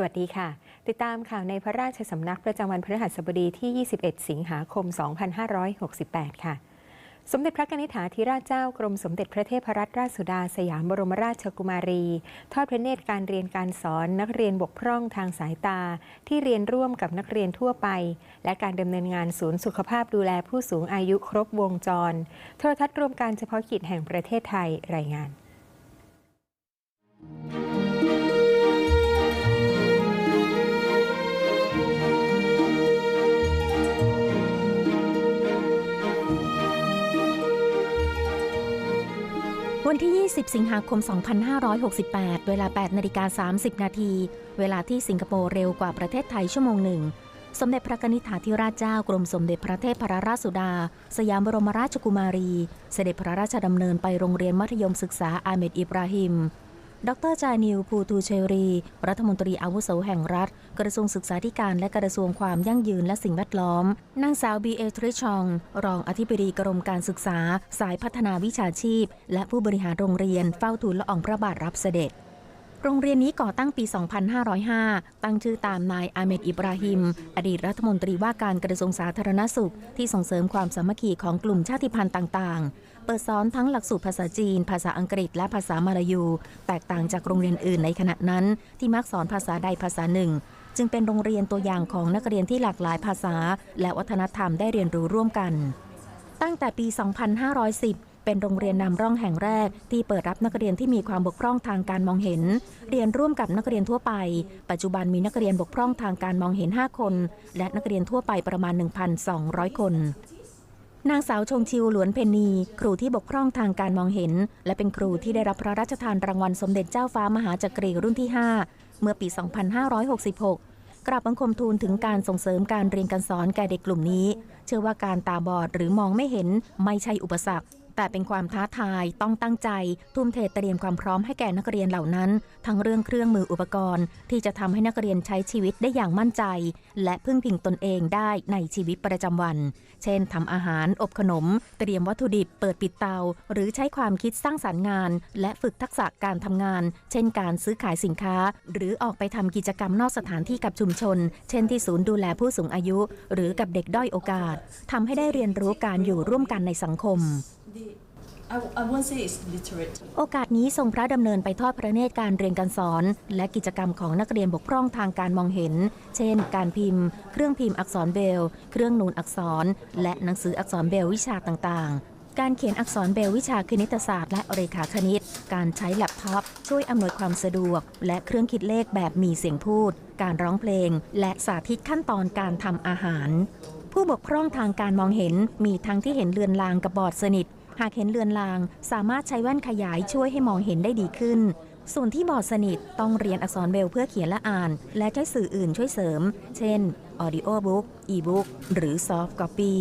สวัสดีค่ะ ติดตามข่าวในพระราชสำนักประจำวันพฤหัสบดีที่ 21 สิงหาคม 2568 ค่ะ สมเด็จพระกนิษฐาธิราชเจ้ากรมสมเด็จพระเทพรัตนราชสุดาสยามบรมราชกุมารี ทอดพระเนตรการเรียนการสอนนักเรียนบกพร่องทางสายตา ที่เรียนร่วมกับนักเรียนทั่วไป และการดำเนินงานศูนย์สุขภาพดูแลผู้สูงอายุครบวงจร โทรทัศน์รวมการเฉพาะกิจแห่งประเทศไทยรายงาน วันที่ 20 สิงหาคม 2568 เวลา 8 นาฬิกา 30 นาที เวลาที่สิงคโปร์เร็วกว่าประเทศไทยชั่วโมงหนึ่ง สมเด็จพระนิษฐาธิราชเจ้ากรมสมเด็จพระเทพรราชสุดา สยามบรมราชกุมารี เสด็จพระราชดำเนินไปโรงเรียนมัธยมศึกษาอาเมดอิบราฮิม ดรจานิว ภูทูเชรี รัฐมนตรีอาวุโสแห่งรัฐ กระทรวงศึกษาธิการและกระทรวงความยั่งยืนและสิ่งแวดล้อม นางสาวบีเอทริชอง รองอธิบดีกรมการศึกษา สายพัฒนาวิชาชีพ และผู้บริหารโรงเรียนเฝ้าทูลละอองพระบาทรับเสด็จ โรงเรียนนี้ก่อตั้งปี 2505 ตั้งชื่อตามนายอาเมดอิบราฮิม อดีตรัฐมนตรีว่าการกระทรวงสาธารณสุข ที่ส่งเสริมความสามัคคีของกลุ่มชาติพันธุ์ต่างๆ เปิดสอนทั้งหลักสูตรภาษาจีน ภาษาอังกฤษ และภาษามาลายู แตกต่างจากโรงเรียนอื่นในขณะนั้น ที่มักสอนภาษาใดภาษาหนึ่ง จึงเป็นโรงเรียนตัวอย่างของนักเรียนที่หลากหลายภาษา และวัฒนธรรมได้เรียนรู้ร่วมกัน ตั้งแต่ปี 2510 เป็นโรงเรียนนำร่องแห่งแรก ที่เปิดรับนักเรียนที่มีความบกพร่องทางการมองเห็น เรียนร่วมกับนักเรียนทั่วไป ปัจจุบันมีนักเรียนบกพร่องทางการมองเห็น 5 คน และนักเรียนทั่วไปประมาณ 1,200 คนนางสาวชงชิวหลวนเพนนี ครูที่บกพร่องทางการมองเห็น และเป็นครูที่ได้รับพระราชทานรางวัลสมเด็จเจ้าฟ้ามหาจักรีรุ่นที่ 5 เมื่อปี 2566 กราบบังคมทูลถึงการส่งเสริมการเรียนการสอนแก่เด็กกลุ่มนี้ เชื่อว่าการตาบอดหรือมองไม่เห็นไม่ใช่อุปสรรค แต่เป็นความท้าทายต้องตั้งใจ ทุ่มเทเตรียมความพร้อมให้แก่นักเรียนเหล่านั้น ทั้งเรื่องเครื่องมืออุปกรณ์ ที่จะทำให้นักเรียนใช้ชีวิตได้อย่างมั่นใจ และพึ่งพิงตนเองได้ในชีวิตประจำวัน เช่นทำอาหารอบขนม เตรียมวัตถุดิบ เปิดปิดเตา หรือใช้ความคิดสร้างสรรค์งาน และฝึกทักษะการทำงาน เช่น การซื้อขายสินค้า หรือออกไปทำกิจกรรมนอกสถานที่กับชุมชน เช่นที่ศูนย์ดูแลผู้สูงอายุ หรือกับเด็กด้อยโอกาสทำให้ได้เรียนรู้การอยู่ร่วมกันในสังคม โอกาสนี้ทรงพระดำเนินไปทอดพระเนตรการเรียนการสอน และกิจกรรมของนักเรียนบกพร่องทางการมองเห็น เช่น การพิมพ์ เครื่องพิมพ์อักษรเบล เครื่องนูนอักษร และหนังสืออักษรเบลวิชาต่างๆ การเขียนอักษรเบลวิชาคณิตศาสตร์และเรขาคณิต การใช้แล็ปท็อปช่วยอำนวยความสะดวก และเครื่องคิดเลขแบบมีเสียงพูด การร้องเพลง และสาธิตขั้นตอนการทำอาหาร ผู้บกพร่องทางการมองเห็นมีทั้งที่เห็นเลือนลางกับบอดสนิท หากเห็นเลือนลาง สามารถใช้แว่นขยายช่วยให้มองเห็นได้ดีขึ้น ส่วนที่บอดสนิทต้องเรียนอักษรเบลเพื่อเขียนและอ่าน และใช้สื่ออื่นช่วยเสริม เช่น Audio Book e-book หรือ Soft Copy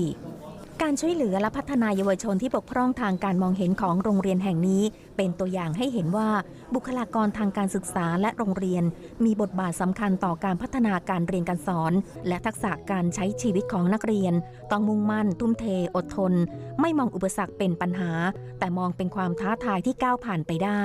การช่วยเหลือและพัฒนายเยาวชนที่บกพร่องทางการมองเห็นของโรงเรียนแห่งนี้ เป็นตัวอย่างให้เห็นว่าบุคลากรทางการศึกษาและโรงเรียน มีบทบาทสำคัญต่อการพัฒนาการเรียนการสอน และทักษะการใช้ชีวิตของนักเรียน ต้องมุ่งมั่น ทุ่มเท อดทน ไม่มองอุปสรรคเป็นปัญหา แต่มองเป็นความท้าทายที่ก้าวผ่านไปได้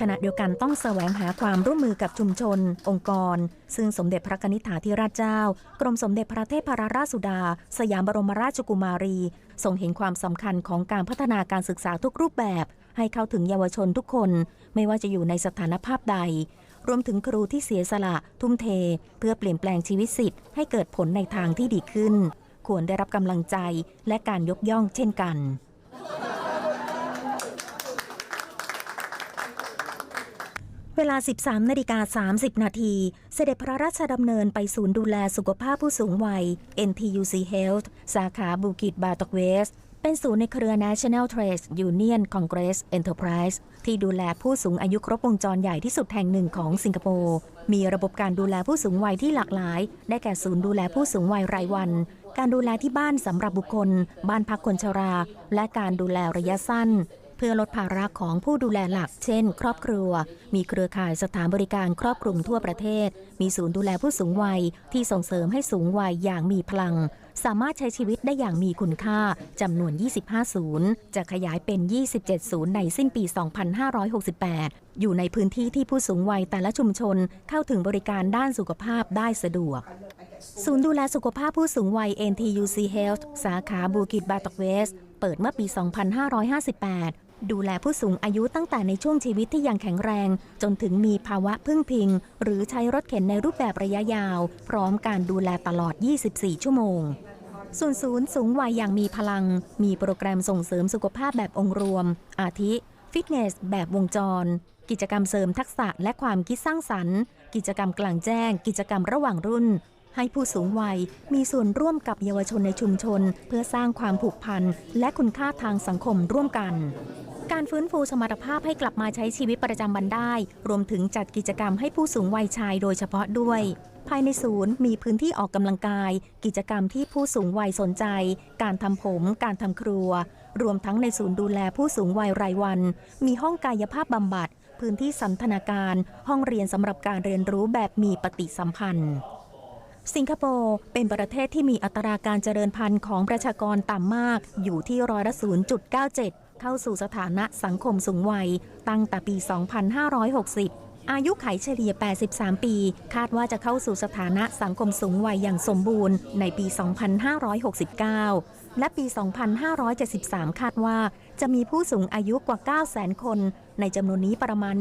ขณะเดียวกันต้องแสวงหาความร่วมมือกับชุมชน องค์กร ซึ่งสมเด็จพระนิษฐาธิราชเจ้า กรมสมเด็จพระเทพรราชสุดา สยามบรมราชกุมารีทรงเห็นความสำคัญของการพัฒนาการศึกษาทุกรูปแบบ ให้เข้าถึงเยาวชนทุกคน ไม่ว่าจะอยู่ในสถานภาพใด รวมถึงครูที่เสียสละ ทุ่มเท เพื่อเปลี่ยนแปลงชีวิตสิทธิ์ให้เกิดผลในทางที่ดีขึ้น ควรได้รับกำลังใจและการยกย่องเช่นกัน เวลา 13นาฬิกา30 นาที เสด็จพระราชดำเนินไปศูนย์ดูแลสุขภาพผู้สูงวัย NTUC Health สาขาบูกิตบาตกเวส เป็นศูนย์ในเครือ National Trade Union Congress Enterprise ที่ดูแลผู้สูงอายุครบวงจรใหญ่ที่สุดแห่งหนึ่งของสิงคโปร์ มีระบบการดูแลผู้สูงวัยที่หลากหลาย ได้แก่ศูนย์ดูแลผู้สูงวัยรายวัน การดูแลที่บ้านสำหรับบุคคล บ้านพักคนชรา และการดูแลระยะสั้น เพื่อลดภาระของผู้ดูแลหลัก เช่น ครอบครัว มีเครือข่ายสถานบริการครอบคลุมทั่วประเทศ มีศูนย์ดูแลผู้สูงวัยที่ส่งเสริมให้สูงวัยอย่างมีพลัง สามารถใช้ชีวิตได้อย่างมีคุณค่าจำนวน 25 ศูนย์ จะขยายเป็น 27 ศูนย์ในสิ้นปี 2568 อยู่ในพื้นที่ที่ผู้สูงวัยแต่ละชุมชนเข้าถึงบริการด้านสุขภาพได้สะดวกศูนย์ดูแลสุขภาพผู้สูงวัย NTUC Health สาขาบูกิตบาตอกเวส เปิดเมื่อปี 2558 ดูแลผู้สูงอายุตั้งแต่ในช่วงชีวิตที่ยังแข็งแรง จนถึงมีภาวะพึ่งพิง หรือใช้รถเข็นในรูปแบบระยะยาว พร้อมการดูแลตลอด 24 ชั่วโมงส่วนศูนย์สูงวัยอย่างมีพลัง มีโปรแกรมส่งเสริมสุขภาพแบบองค์รวม อาทิ ฟิตเนส แบบวงจร กิจกรรมเสริมทักษะและความคิดสร้างสรรค์ กิจกรรมกลางแจ้ง กิจกรรมระหว่างรุ่น ให้ผู้สูงวัยมีส่วนร่วมกับเยาวชนในชุมชน เพื่อสร้างความผูกพันและคุณค่าทางสังคมร่วมกัน การฟื้นฟูสมรรถภาพให้กลับมาใช้ชีวิตประจำวันได้ รวมถึงจัดกิจกรรมให้ผู้สูงวัยชายโดยเฉพาะด้วย ภายในศูนย์มีพื้นที่ออกกำลังกาย กิจกรรมที่ผู้สูงวัยสนใจ การทำผม การทำครัว รวมทั้งในศูนย์ดูแลผู้สูงวัยรายวัน มีห้องกายภาพบำบัด พื้นที่สันทนาการ ห้องเรียนสำหรับการเรียนรู้แบบมีปฏิสัมพันธ์ สิงคโปร์เป็นประเทศที่มีอัตราการเจริญพันธุ์ของประชากรต่ำมาก อยู่ที่ร้อยละ0.97 เข้าสู่สถานะสังคมสูงวัย ตั้งแต่ปี 2560 อายุไขเฉลี่ย 83 ปี คาดว่าจะเข้าสู่สถานะสังคมสูงวัยอย่างสมบูรณ์ในปี 2569 และปี 2573 คาดว่า จะมีผู้สูงอายุกว่า 9 0 0 0 0คน ในจำนวนนี้ประมาณ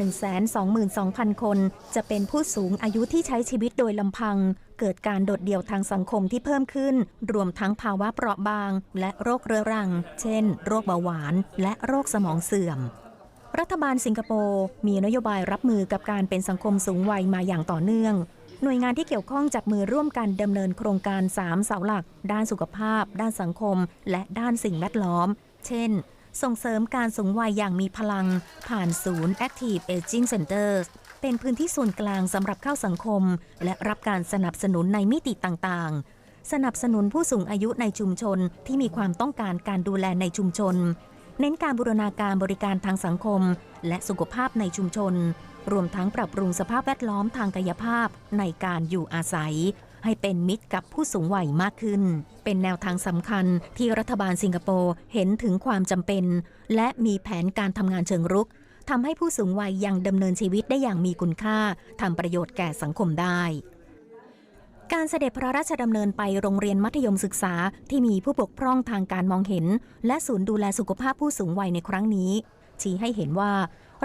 122,000 คน จะเป็นผู้สูงอายุที่ใช้ชีวิตโดยลำพัง เกิดการโดดเดี่ยวทางสังคมที่เพิ่มขึ้น รวมทั้งภาวะเปราะบาง และโรคเรื้อรัง เช่น โรคเบาหวาน และโรคสมองเสื่อมรัฐบาลสิงคโปร์มีนโยบายรับมือกับการเป็นสังคมสูงวัยมาอย่างต่อเนื่อง หน่วยงานที่เกี่ยวข้องจับมือร่วมกันดำเนินโครงการ 3 เสาหลัก ด้านสุขภาพ ด้านสังคม และด้านสิ่งแวดล้อม เช่น ส่งเสริมการสูงวัยอย่างมีพลัง ผ่านศูนย์ Active Aging Center เป็นพื้นที่ส่วนกลางสำหรับเข้าสังคม และรับการสนับสนุนในมิติต่างๆ สนับสนุนผู้สูงอายุในชุมชนที่มีความต้องการการดูแลในชุมชน เน้นการบูรณาการบริการทางสังคม และสุขภาพในชุมชน รวมทั้งปรับปรุงสภาพแวดล้อมทางกายภาพในการอยู่อาศัย ให้เป็นมิตรกับผู้สูงวัยมากขึ้น เป็นแนวทางสำคัญที่รัฐบาลสิงคโปร์เห็นถึงความจำเป็น และมีแผนการทำงานเชิงรุกทำให้ผู้สูงวัยยังดำเนินชีวิตได้อย่างมีคุณค่าทำประโยชน์แก่สังคมได้การเสด็จพระราชดำเนินไปโรงเรียนมัธยมศึกษาที่มีผู้บกพร่องทางการมองเห็น และศูนย์ดูแลสุขภาพผู้สูงวัยในครั้งนี้ ชี้ให้เห็นว่า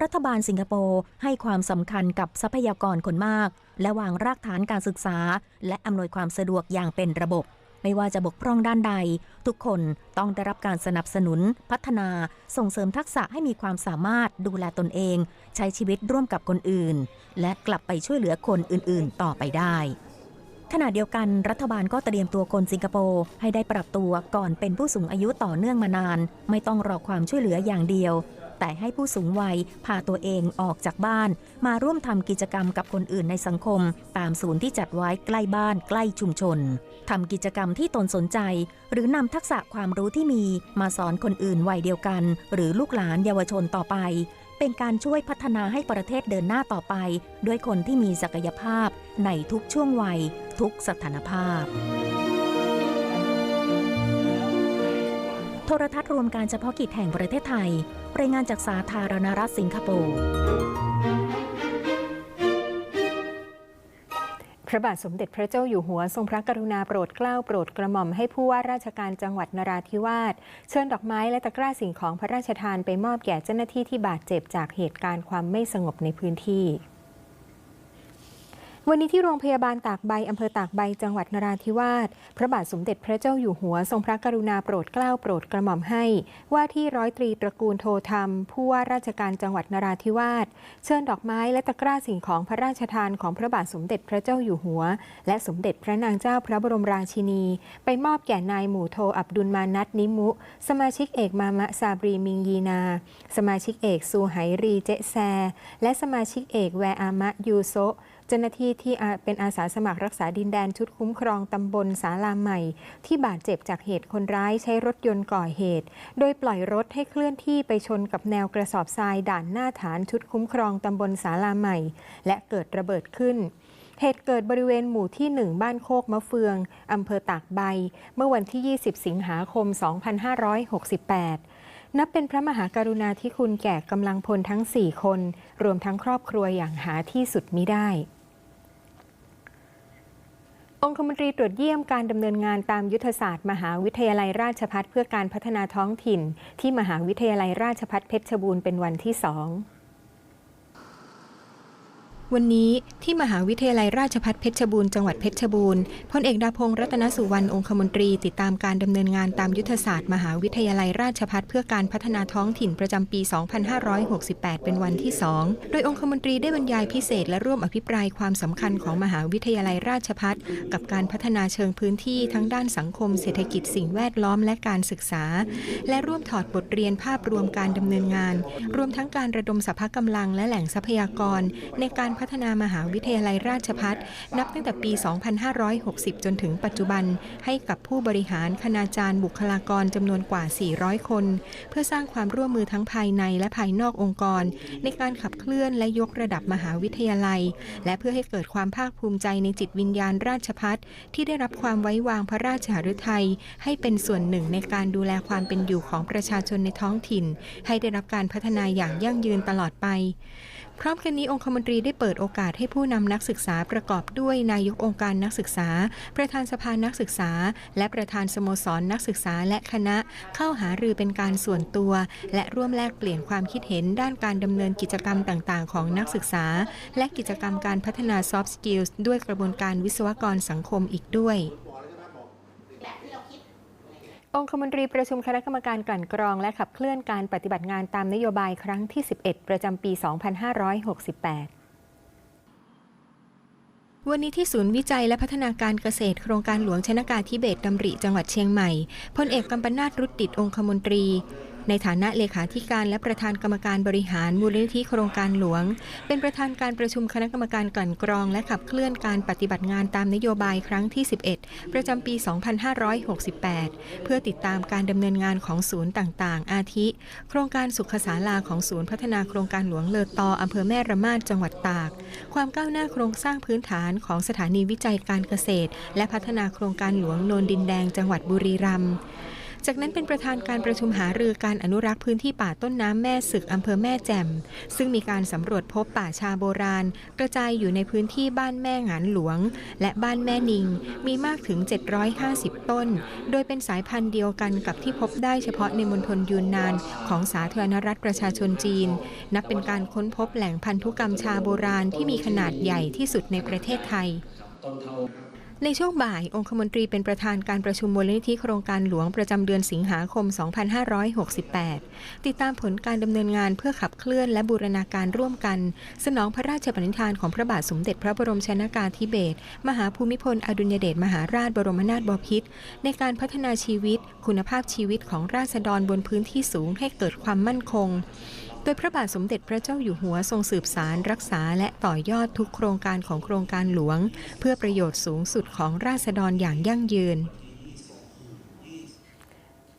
รัฐบาลสิงคโปร์ให้ความสำคัญกับทรัพยากรคนมาก และวางรากฐานการศึกษา และอำนวยความสะดวกอย่างเป็นระบบ ไม่ว่าจะบกพร่องด้านใด ทุกคนต้องได้รับการสนับสนุน พัฒนาส่งเสริมทักษะให้มีความสามารถดูแลตนเอง ใช้ชีวิตร่วมกับคนอื่น และกลับไปช่วยเหลือคนอื่น ๆ ต่อไปได้ขณะเดียวกันรัฐบาลก็เตรียมตัวคนสิงคโปร์ให้ได้ปรับตัวก่อนเป็นผู้สูงอายุต่อเนื่องมานาน ไม่ต้องรอความช่วยเหลืออย่างเดียว แต่ให้ผู้สูงวัยพาตัวเองออกจากบ้าน มาร่วมทำกิจกรรมกับคนอื่นในสังคม ตามศูนย์ที่จัดไว้ใกล้บ้านใกล้ชุมชนทำกิจกรรมที่ตนสนใจ หรือนำทักษะความรู้ที่มีมาสอนคนอื่นวัยเดียวกัน หรือลูกหลานเยาวชนต่อไป เป็นการช่วยพัฒนาให้ประเทศเดินหน้าต่อไป ด้วยคนที่มีศักยภาพในทุกช่วงวัย ทุกสถานภาพ ทรทัศน์รวมการเฉพาะกิจแห่งประเทศไทย รายงานจากสาธารณรัฐสิงคโปร์พระบาทสมเด็จพระเจ้าอยู่หัวทรงพระกรุณาโปรดเกล้าโปรดกระหม่อมให้ผู้ว่าราชการจังหวัดนราธิวาสเชิญดอกไม้และตะกร้าสิ่งของพระราชทานไปมอบแก่เจ้าหน้าที่ที่บาดเจ็บจากเหตุการณ์ความไม่สงบในพื้นที่ วันนี้ที่โรงพยาบาลตากใบอำเภอตากใบจังหวัดนราธิวาสพระบาทสมเด็จพระเจ้าอยู่หัวทรงพระกรุณาโปรดเกล้าโปรดกระหม่อมให้ ว่าที่ร้อยตรีตระกูลโทธรรม ผู้ว่าราชการจังหวัดนราธิวาสเชิญดอกไม้และตะกร้าสิ่งของพระราชทานของพระบาทสมเด็จพระเจ้าอยู่หัว และสมเด็จพระนางเจ้าพระบรมราชินี ไปมอบแก่นายหมู่โทอับดุลมานัตนิมุ สมาชิกเอกมามะซาบรีมิงยีนา สมาชิกเอกซูไหรีเจแซ และสมาชิกเอกแวอามะยูโซจ้าหน้าที่ที่เป็นอาสาสมัครรักษาดินแดนชุดคุ้มครองตำบลสาลาใหม่ ที่บาดเจ็บจากเหตุคนร้ายใช้รถยนต์ก่อเหตุ โดยปล่อยรถให้เคลื่อนที่ไปชนกับแนวกระสอบทรายด่านหน้าฐานชุดคุ้มครองตำบลสาลาใหม่ และเกิดระเบิดขึ้นเหตุเกิดบริเวณหมู่ที่ 1 บ้านโคกมะเฟือง อำเภอตากใบ เมื่อวันที่ 20 สิงหาคม 2568 นับเป็นพระมหากรุณาธิคุณแก่กำลังพลทั้ง 4 คน รวมทั้งครอบครัวอย่างหาที่สุดมิได้องคมนตรีตรวจเยี่ยมการดำเนินงานตามยุทธศาสตร์ มหาวิทยาลัยราชพัฒเพื่อการพัฒนาท้องถิ่น ที่มหาวิทยาลัยราชพัฒเพชรบูรณ์เป็นวันที่สอง วันนี้ที่มหาวิทยาลัยราชภัฏเพชรบูรณ์จังหวัดเพชรบูรณ์พลเอกดาพงศ์รัตนสุวรรณองคมนตรีติดตามการดำเนินงานตามยุทธศาสตร์ มหาวิทยาลัยราชภัฏเพื่อการพัฒนาท้องถิ่นประจำปี 2568 เป็นวันที่ 2 โดยองคมนตรีได้บรรยายพิเศษและร่วมอภิปรายความสำคัญของมหาวิทยาลัยราชภัฏกับการพัฒนาเชิงพื้นที่ทั้งด้านสังคม เศรษฐกิจสิ่งแวดล้อมและการศึกษา และร่วมถอดบทเรียนภาพรวมการดำเนินงาน รวมทั้งการระดมสรรพกำลังและแหล่งทรัพยากร ในการพัฒนามหาวิทยาลัยราชพัฒนับตั้งแต่ปี 2560 จนถึงปัจจุบัน ให้กับผู้บริหารคณาจารย์บุคลากรจำนวนกว่า 400 คน เพื่อสร้างความร่วมมือทั้งภายในและภายนอกองค์กร ในการขับเคลื่อนและยกระดับมหาวิทยาลัย และเพื่อให้เกิดความภาคภูมิใจในจิตวิญญาณราชพัฒที่ได้รับความไว้วางพระราชหฤทัยให้เป็นส่วนหนึ่งในการดูแลความเป็นอยู่ของประชาชนในท้องถิ่น ให้ได้รับการพัฒนาอย่างยั่งยืนตลอดไป พร้อมกันนี้องคมนตรีได้เปิดโอกาสให้ผู้นำนักศึกษาประกอบด้วยนายกองค์การนักศึกษา ประธานสภานักศึกษา และประธานสโมสรนักศึกษาและคณะ เข้าหารือเป็นการส่วนตัว และร่วมแลกเปลี่ยนความคิดเห็นด้านการดำเนินกิจกรรมต่างๆ ของนักศึกษา และกิจกรรมการพัฒนา soft skills ด้วยกระบวนการวิศวกรสังคมอีกด้วย องคมนตรีประชุมคณะกรรมการกลั่นกรองและขับเคลื่อนการปฏิบัติงานตามนโยบายครั้งที่ 11 ประจำปี 2568วันนี้ที่ศูนย์วิจัยและพัฒนาการเกษตรโครงการหลวงชนากาธิเบศดำริจังหวัดเชียงใหม่พลเอกกำปนาตรุดดิตองคมนตรี ในฐานะเลขาธิการและประธานกรรมการบริหารมูลนิธิโครงการหลวง เป็นประธานการประชุมคณะกรรมการกลั่นกรองและขับเคลื่อนการปฏิบัติงานตามนโยบายครั้งที่ 11 ประจำปี 2568 เพื่อติดตามการดำเนินงานของศูนย์ต่างๆ อาทิ โครงการสุขศาลาของศูนย์พัฒนาโครงการหลวงเลอตออำเภอแม่ระมาดจังหวัดตาก ความก้าวหน้าโครงสร้างพื้นฐานของสถานีวิจัยการเกษตร และพัฒนาโครงการหลวงโนนดินแดงจังหวัดบุรีรัมย์ จากนั้นเป็นประธานการประชุมหารือการอนุรักษ์พื้นที่ป่าต้นน้ำแม่สึกอำเภอแม่แจ่ม ซึ่งมีการสำรวจพบป่าชาโบราณ กระจายอยู่ในพื้นที่บ้านแม่หงานหลวง และบ้านแม่นิง มีมากถึง 750 ต้น โดยเป็นสายพันธุ์เดียวกันกับที่พบได้เฉพาะในมณฑลยูนนานของสาธารณรัฐประชาชนจีน นับเป็นการค้นพบแหล่งพันธุกรรมชาโบราณที่มีขนาดใหญ่ที่สุดในประเทศไทย ในช่วงบ่าย องคมนตรีเป็นประธานการประชุมมูลนิธิโครงการหลวงประจำเดือนสิงหาคม 2568 ติดตามผลการดำเนินงานเพื่อขับเคลื่อนและบูรณาการร่วมกัน สนองพระราชปณิธานของพระบาทสมเด็จพระบรมชนากาธิเบศรมหาภูมิพลอดุลยเดชมหาราชบรมนาถบพิตรในการพัฒนาชีวิต คุณภาพชีวิตของราษฎรบนพื้นที่สูงให้เกิดความมั่นคง โดยพระบาทสมเด็จพระเจ้าอยู่หัวทรงสืบสารรักษาและต่อยอดทุกโครงการของโครงการหลวง เพื่อประโยชน์สูงสุดของราษฎรอย่างยั่งยืน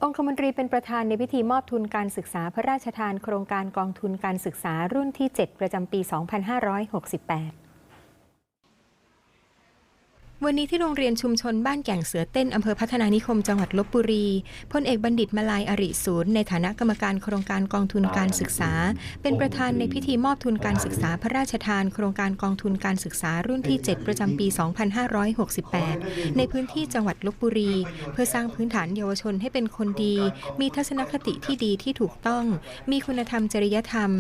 องคมนตรีเป็นประธานในพิธีมอบทุนการศึกษาพระราชทานโครงการกองทุนการศึกษารุ่นที่ 7 ประจำปี 2568 วันนี้ที่โรงเรียนชุมชนบ้านแก่งเสือเต้นอำเภอพัฒนานิคมจังหวัดลบบุรีพลเอกบัณฑิตมาลายอริศูนย์ในฐานะกรรมการโครงการกองทุนการศึกษา เป็นประธานในพิธีมอบทุนการศึกษาพระราชทาน โครงการกองทุนการศึกษารุ่นที่ 7 ประจำปี 2568 ในพื้นที่จังหวัดลบบุรี เพื่อสร้างพื้นฐานเยาวชนให้เป็นคนดี มีทัศนคติที่ดีที่ถูกต้อง มีคุณธรรมจริยธรรม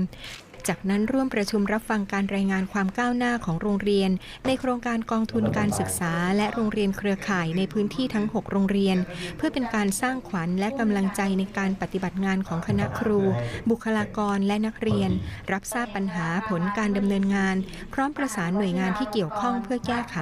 จากนั้นร่วมประชุมรับฟังการรายงานความก้าวหน้าของโรงเรียน ในโครงการกองทุนการศึกษา และโรงเรียนเครือข่ายในพื้นที่ทั้ง 6 โรงเรียน เพื่อเป็นการสร้างขวัญและกำลังใจในการปฏิบัติงานของคณะครู บุคลากรและนักเรียน รับทราบปัญหาผลการดำเนินงาน พร้อมประสานหน่วยงานที่เกี่ยวข้องเพื่อแก้ไข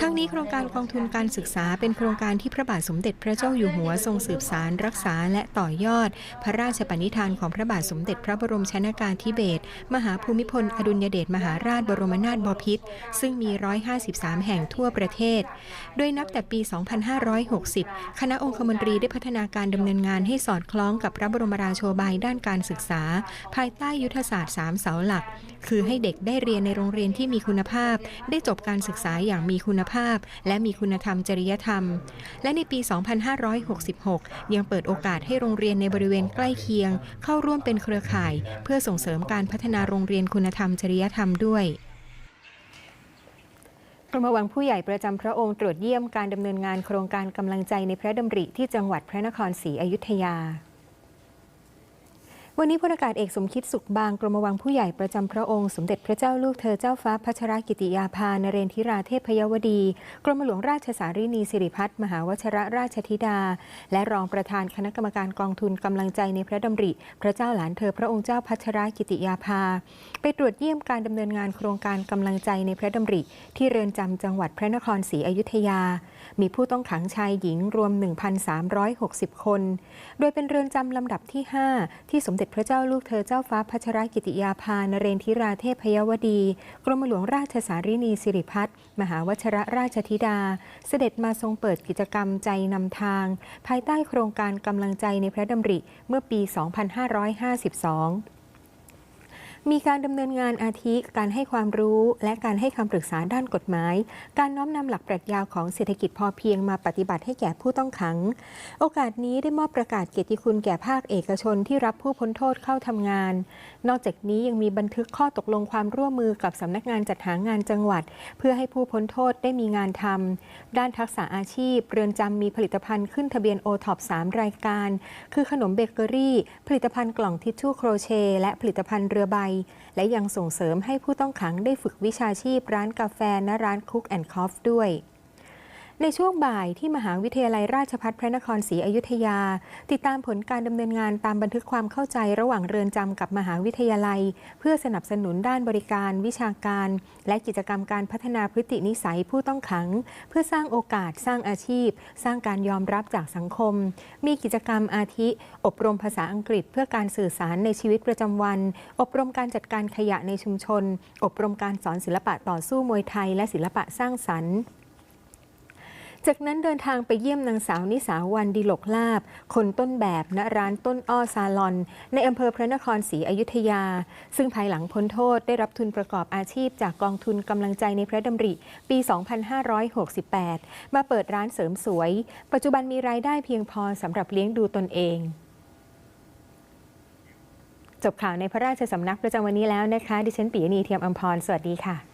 ทั้งนี้โครงการกองทุนการศึกษาเป็นโครงการที่พระบาทสมเด็จพระเจ้าอยู่หัวทรงสืบสารรักษาและต่อยอด พระราชปณิธานของพระบาทสมเด็จพระบรมชนากาธิเบศชมหาภูมิพล อดุลยเดชมหาราชบรมนาถบพิตรซึ่งมี 153 แห่งทั่วประเทศ โดยนับแต่ปี 2560 คณะองคมนตรีได้พัฒนาการดำเนินงานให้สอดคล้องกับพระบรมราโชบายด้านการศึกษา ภายใต้ยุทธศาสตร์ 3 เสาหลัก คือให้เด็กได้เรียนในโรงเรียนที่มีคุณภาพ ได้จบการศึกษาอย่างมีคุณภาพ และมีคุณธรรมจริยธรรม และในปี 2566 ยังเปิดโอกาสให้โรงเรียนในบริเวณใกล้เคียง เข้าร่วมเป็นเครือข่าย เพื่อส่งเสริมการพัฒนาโรงเรียนคุณธรรม จริยธรรมด้วยกรมวังผู้ใหญ่ประจำพระองค์ตรวจเยี่ยมการดำเนินงานโครงการกำลังใจในพระดำริที่จังหวัดพระนครศรีอยุธยา วันนี้พลอากาศเอกสมคิดสุขบางกรมวังผู้ใหญ่ประจำพระองค์ สมเด็จพระเจ้าลูกเธอเจ้าฟ้าพัชรกิติยาภานเรนทิราเทพยวดี กรมหลวงราชสารินีสิริพัฒน์มหาวชรราชธิดา และรองประธานคณะกรรมการกองทุนกำลังใจในพระดำริ พระเจ้าหลานเธอพระองค์เจ้าพัชรกิติยาภา ไปตรวจเยี่ยมการดำเนินงานโครงการกำลังใจในพระดำริ ที่เรือนจำจังหวัดพระนครศรีอยุธยา มีผู้ต้องขังชายหญิงรวม 1,360 คน โดยเป็นเรือนจำลำดับที่ 5 ที่สมเด็จพระเจ้าลูกเธอเจ้าฟ้าพัชรกิติยาภานเรนทิราเทพยวดี กรมหลวงราชสารินีสิริพัฒน์มหาวชรราชธิดา เสด็จมาทรงเปิดกิจกรรมใจนำทาง ภายใต้โครงการกำลังใจในพระดำริเมื่อปี 2552 มีการดำเนินงานอาทิการให้ความรู้ และการให้คำปรึกษาด้านกฎหมาย การน้อมนำหลักปรัชญาของเศรษฐกิจพอเพียงมาปฏิบัติให้แก่ผู้ต้องขัง โอกาสนี้ได้มอบประกาศเกียรติคุณแก่ภาคเอกชนที่รับผู้พ้นโทษเข้าทำงาน นอกจากนี้ยังมีบันทึกข้อตกลงความร่วมมือกับสำนักงานจัดหางานจังหวัด เพื่อให้ผู้พ้นโทษได้มีงานทำด้านทักษะอาชีพ เรือนจำมีผลิตภัณฑ์ขึ้นทะเบียนโอท็อป3รายการ คือขนมเบเกอรี่ ผลิตภัณฑ์กล่องทิชชู่โครเชต์และผลิตภัณฑ์เรือใบและยังส่งเสริมให้ผู้ต้องขังได้ฝึกวิชาชีพร้านกาแฟณร้านคุกแอนด์คอฟด้วย ในช่วงบ่ายที่มหาวิทยาลัยราชภัฏพระนครศรีอยุธยา ติดตามผลการดำเนินงานตามบันทึกความเข้าใจระหว่างเรือนจำกับมหาวิทยาลัย เพื่อสนับสนุนด้านบริการ วิชาการ และกิจกรรมการพัฒนาพฤตินิสัยผู้ต้องขัง เพื่อสร้างโอกาสสร้างอาชีพ สร้างการยอมรับจากสังคม มีกิจกรรมอาทิ อบรมภาษาอังกฤษ เพื่อการสื่อสารในชีวิตประจำวัน อบรมการจัดการขยะในชุมชน อบรมการสอนศิลปะต่อสู้มวยไทย และศิลปะสร้างสรรค์ จากนั้นเดินทางไปเยี่ยมนางสาวนิสาวันดีหลกลาบ คนต้นแบบณร้านต้นอ้อซาลอน ในอำเภอพระนครศรีอยุธยา ซึ่งภายหลังพ้นโทษได้รับทุนประกอบอาชีพ จากกองทุนกำลังใจในพระดำริ ปี 2568 มาเปิดร้านเสริมสวย ปัจจุบันมีรายได้เพียงพอสำหรับเลี้ยงดูตนเองจบข่าวในพระราชสำนักประจำวันนี้แล้วนะคะ ดิฉันปิยนีเทียมอัมพร สวัสดีค่ะ